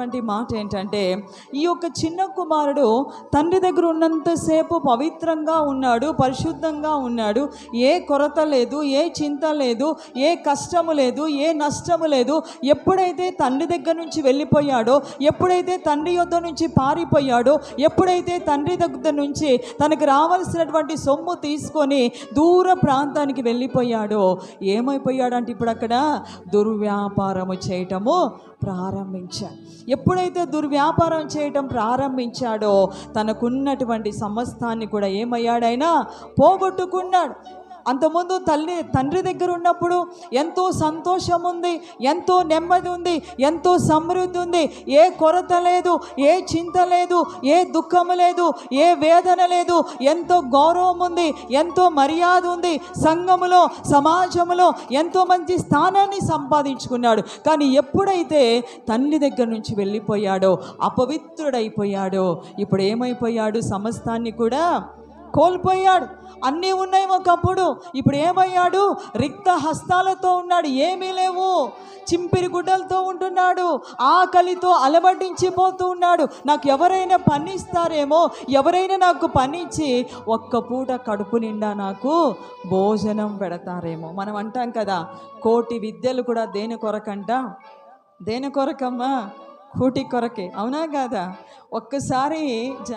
రాయబడినటువంటి మాట ఏంటంటే ఈ యొక్క చిన్న కుమారుడు తండ్రి దగ్గర ఉన్నంతసేపు పవిత్రంగా ఉన్నాడు పరిశుద్ధంగా ఉన్నాడు. ఏ కొరత లేదు ఏ చింత లేదు ఏ కష్టము లేదు ఏ నష్టము లేదు. ఎప్పుడైతే తండ్రి దగ్గర నుంచి వెళ్ళిపోయాడో ఎప్పుడైతే తండ్రి యొద్ద నుంచి పారిపోయాడో ఎప్పుడైతే తండ్రి దగ్గర నుంచి తనకు రావాల్సినటువంటి సొమ్ము తీసుకొని దూర ప్రాంతానికి వెళ్ళిపోయాడో ఏమైపోయాడంటే ఇప్పుడు అక్కడ దుర్వ్యాపారము చేయటము ప్రారంభించాడు. ఎప్పుడైతే దుర్వ్యాపారం చేయటం ప్రారంభించాడో తనకున్నటువంటి సమస్తాన్ని కూడా ఏమయ్యాడైనా పోగొట్టుకున్నాడు. అంతకుముందు తల్లి తండ్రి దగ్గర ఉన్నప్పుడు ఎంతో సంతోషం ఉంది ఎంతో నెమ్మది ఉంది ఎంతో సమృద్ధి ఉంది ఏ కొరత లేదు ఏ చింత లేదు ఏ దుఃఖము లేదు ఏ వేదన లేదు. ఎంతో గౌరవం ఉంది ఎంతో మర్యాద ఉంది సంఘములో సమాజంలో ఎంతో మంచి స్థానాన్ని సంపాదించుకున్నాడు. కానీ ఎప్పుడైతే తల్లి దగ్గర నుంచి వెళ్ళిపోయాడో అపవిత్రుడైపోయాడో ఇప్పుడు ఏమైపోయాడు సమస్తాన్ని కూడా కోల్పోయాడు. అన్నీ ఉన్నాయి ఒకప్పుడు. ఇప్పుడు ఏమయ్యాడు? రిక్త హస్తాలతో ఉన్నాడు. ఏమీ లేవు. చింపిరి గుడ్డలతో ఉంటున్నాడు. ఆకలితో అలవటించిపోతూ ఉన్నాడు. నాకు ఎవరైనా పనిస్తారేమో ఎవరైనా నాకు పనిచ్చి ఒక్క పూట కడుపు నిండా నాకు భోజనం పెడతారేమో. మనం అంటాం కదా కోటి విద్యలు కూడా దేని కొరకంట? దేని కొరకమ్మా? కూటి కొరకే. అవునా కాదా? ఒక్కసారి జ